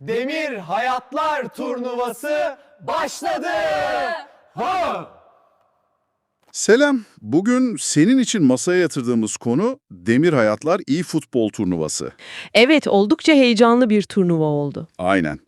Demir Hayatlar Turnuvası başladı. Ho! Selam. Bugün senin için masaya yatırdığımız konu Demir Hayatlar İyi Futbol Turnuvası. Evet, oldukça heyecanlı bir turnuva oldu. Aynen.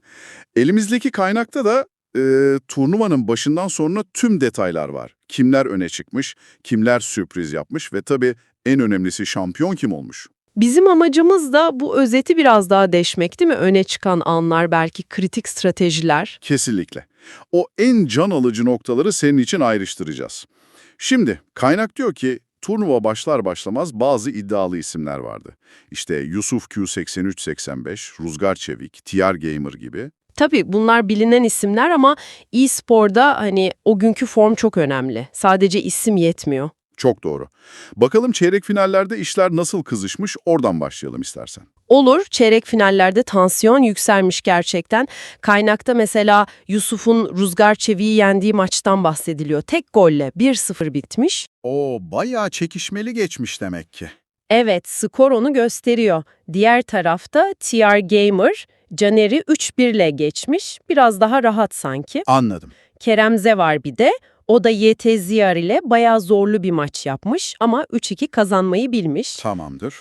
Elimizdeki kaynakta da e, turnuvanın başından sonra tüm detaylar var. Kimler öne çıkmış, kimler sürpriz yapmış ve tabii en önemlisi şampiyon kim olmuş. Bizim amacımız da bu özeti biraz daha deşmek değil mi? Öne çıkan anlar, belki kritik stratejiler. Kesinlikle. O en can alıcı noktaları senin için ayrıştıracağız. Şimdi kaynak diyor ki turnuva başlar başlamaz bazı iddialı isimler vardı. İşte Yusuf Q8385, Ruzgar Çevik, TR Gamer gibi. Tabii bunlar bilinen isimler ama e-sporda hani o günkü form çok önemli. Sadece isim yetmiyor. Çok doğru. Bakalım çeyrek finallerde işler nasıl kızışmış oradan başlayalım istersen. Olur, çeyrek finallerde tansiyon yükselmiş gerçekten. Kaynakta mesela Yusuf'un Ruzgar Çevik'i yendiği maçtan bahsediliyor. Tek golle 1-0 bitmiş. O bayağı çekişmeli geçmiş demek ki. Evet, skor onu gösteriyor. Diğer tarafta TR Gamer, Caner'i 3-1 ile geçmiş. Biraz daha rahat sanki. Anladım. Keremze var bir de. O da YT Ziyar ile bayağı zorlu bir maç yapmış ama 3-2 kazanmayı bilmiş. Tamamdır.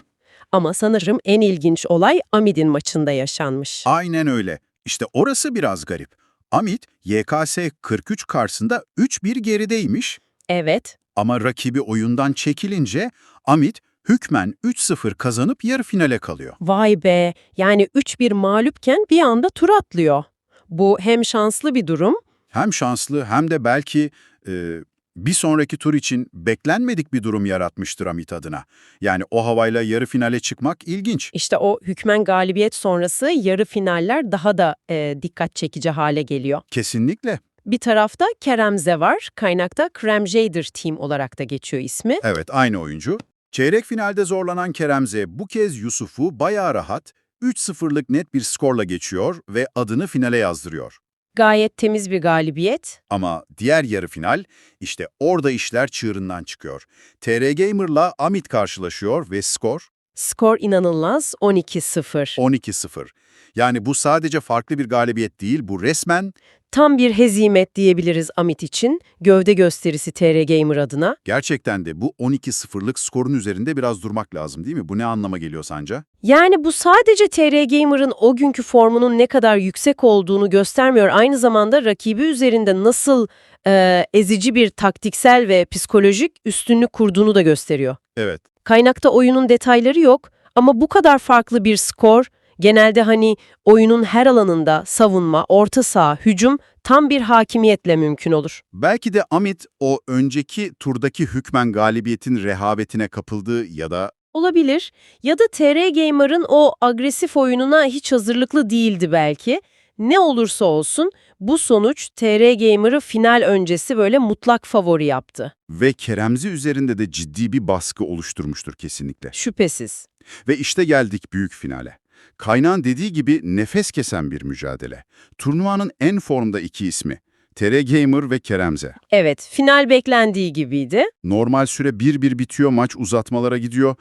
Ama sanırım en ilginç olay Amid'in maçında yaşanmış. Aynen öyle. İşte orası biraz garip. Amit, YKS 43 karşısında 3-1 gerideymiş Evet, ama rakibi oyundan çekilince Amit hükmen 3-0 kazanıp yarı finale kalıyor. vay be. Yani 3-1 mağlupken bir anda tur atlıyor. Bu hem şanslı bir durum Hem şanslı hem de belki e, bir sonraki tur için beklenmedik bir durum yaratmıştır Amit adına. Yani o havayla yarı finale çıkmak ilginç. İşte o hükmen galibiyet sonrası yarı finaller daha da e, dikkat çekici hale geliyor. Kesinlikle. Bir tarafta Keremze var. Kaynakta Kremjeyder Team olarak da geçiyor ismi. Evet, aynı oyuncu. Çeyrek finalde zorlanan Keremze bu kez Yusuf'u bayağı rahat, 3-0'lık net bir skorla geçiyor ve adını finale yazdırıyor. Gayet temiz bir galibiyet. Ama diğer yarı final, işte orada işler çığırından çıkıyor. TR Gamer'la Amit karşılaşıyor ve skor Skor inanılmaz 12-0. 12-0. Yani bu sadece farklı bir galibiyet değil, bu resmen Tam bir hezimet diyebiliriz Amit için. Gövde gösterisi TR Gamer adına. gerçekten de bu 12-0'lık skorun üzerinde biraz durmak lazım değil mi? Bu ne anlama geliyor sence? Yani bu sadece TR Gamer'ın o günkü formunun ne kadar yüksek olduğunu göstermiyor. Aynı zamanda rakibi üzerinde nasıl e, ezici bir taktiksel ve psikolojik üstünlük kurduğunu da gösteriyor. Evet. Kaynakta oyunun detayları yok ama bu kadar farklı bir skor genelde hani oyunun her alanında savunma, orta saha, hücum tam bir hakimiyetle mümkün olur. Belki de Amit o önceki turdaki hükmen galibiyetin rehavetine kapıldı ya da Olabilir ya da TR Gamer'ın o agresif oyununa hiç hazırlıklı değildi belki. Ne olursa olsun bu sonuç TR Gamer'ı final öncesi böyle mutlak favori yaptı. ve Keremzi üzerinde de ciddi bir baskı oluşturmuştur kesinlikle. Şüphesiz. Ve işte geldik büyük finale. Kaynağın dediği gibi nefes kesen bir mücadele. Turnuvanın en formda iki ismi. TR Gamer ve Keremze. Evet, final beklendiği gibiydi. Normal süre 1-1 bitiyor, maç uzatmalara gidiyor.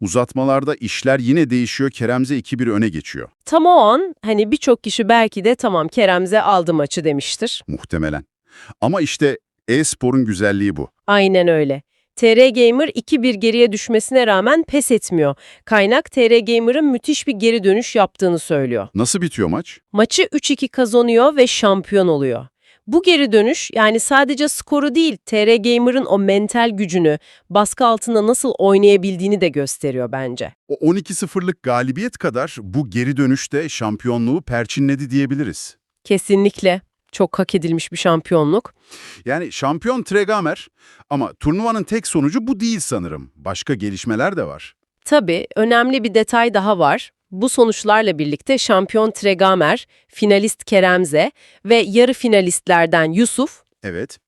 Uzatmalarda işler yine değişiyor, Keremze 2-1 öne geçiyor. Tam o an hani birçok kişi belki de tamam Keremze aldı maçı demiştir. Muhtemelen. Ama işte e-sporun güzelliği bu. Aynen öyle. TR Gamer 2-1 geriye düşmesine rağmen pes etmiyor. Kaynak TR Gamer'ın müthiş bir geri dönüş yaptığını söylüyor. Nasıl bitiyor maç? Maçı 3-2 kazanıyor ve şampiyon oluyor. Bu geri dönüş yani sadece skoru değil TR Gamer'ın o mental gücünü, baskı altında nasıl oynayabildiğini de gösteriyor bence. O 12-0'lık galibiyet kadar bu geri dönüşte şampiyonluğu perçinledi diyebiliriz. Kesinlikle çok hak edilmiş bir şampiyonluk. Yani şampiyon Tregamer ama turnuvanın tek sonucu bu değil sanırım. Başka gelişmeler de var. Tabii önemli bir detay daha var. Bu sonuçlarla birlikte şampiyon Tregamer, finalist Keremze ve yarı finalistlerden Yusuf, Evet,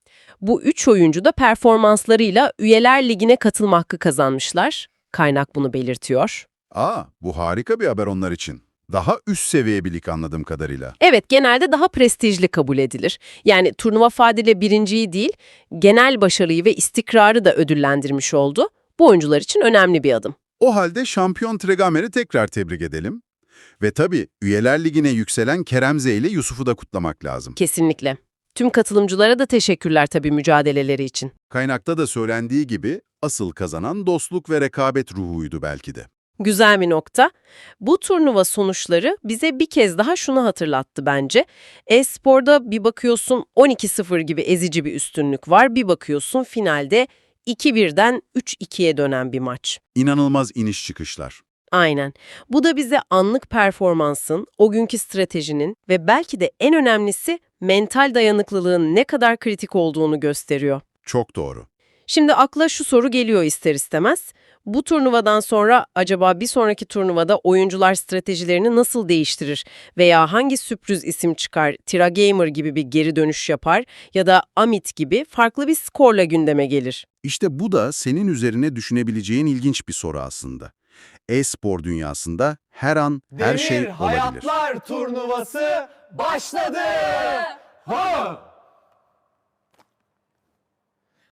bu üç oyuncu da performanslarıyla Üyeler Ligi'ne katılma hakkı kazanmışlar. Kaynak bunu belirtiyor. aa bu harika bir haber onlar için. Daha üst seviye bir lig anladığım kadarıyla. Evet, genelde daha prestijli kabul edilir. Yani turnuva fadile birinciyi değil, genel başarıyı ve istikrarı da ödüllendirmiş oldu. Bu oyuncular için önemli bir adım. O halde şampiyon Tregamer'i tekrar tebrik edelim. Ve tabii üyeler ligine yükselen Keremze ile Yusuf'u da kutlamak lazım. Kesinlikle. Tüm katılımcılara da teşekkürler tabii mücadeleleri için. Kaynakta da söylendiği gibi asıl kazanan dostluk ve rekabet ruhuydu belki de. Güzel bir nokta. Bu turnuva sonuçları bize bir kez daha şunu hatırlattı bence. E-sporda bir bakıyorsun 12-0 gibi ezici bir üstünlük var. Bir bakıyorsun finalde 2-1'den 3-2'ye dönen bir maç. İnanılmaz iniş çıkışlar. Aynen. Bu da bize anlık performansın, o günkü stratejinin ve belki de en önemlisi mental dayanıklılığın ne kadar kritik olduğunu gösteriyor. Çok doğru. Şimdi akla şu soru geliyor ister istemez. Bu turnuvadan sonra acaba bir sonraki turnuvada oyuncular stratejilerini nasıl değiştirir? Veya hangi sürpriz isim çıkar, Tira Gamer gibi bir geri dönüş yapar ya da Amit gibi farklı bir skorla gündeme gelir? İşte bu da senin üzerine düşünebileceğin ilginç bir soru aslında. E-spor dünyasında her an her Demir şey olabilir. Hayatlar turnuvası başladı.